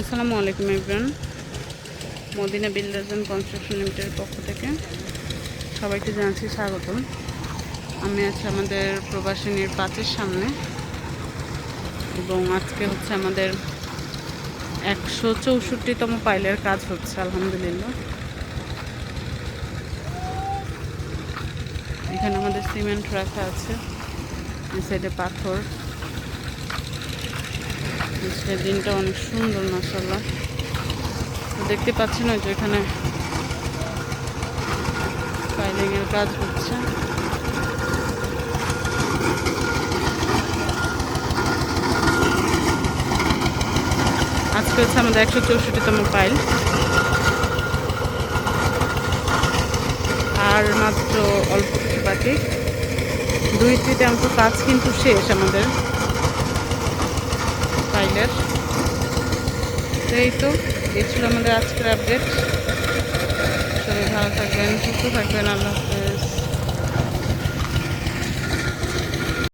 আসসালামু আলাইকুম Ibran Madina builders and construction লিমিটেডের পক্ষ থেকে সবাইকে জানাচ্ছি স্বাগতম। আমি আছি আমাদের প্রবাসিনীর পাঁচের সামনে এবং আজকে হচ্ছে আমাদের একশো চৌষট্টিতম পাইলের কাজ হচ্ছে, আলহামদুলিল্লাহ। এখানে আমাদের সিমেন্ট রাখা আছে, এই সাইডে পাথর। আজকের দিনটা অনেক সুন্দর মাসাল্লাহ দেখতে পাচ্ছি না যে এখানে ফাইলিং এর কাজ হচ্ছে। আজকে হচ্ছে আমাদের একশো চৌষট্টিতম পাইল আর মাত্র অল্প কিছু বাকি। দুই তৃতীয়াংশ কাজ কিন্তু শেষ আমাদের ফাইলের তো এই তো এই ছিল আমাদের আজকের আপডেট সবাই ভালো থাকবেন সুস্থ থাকবেন আল্লাহ।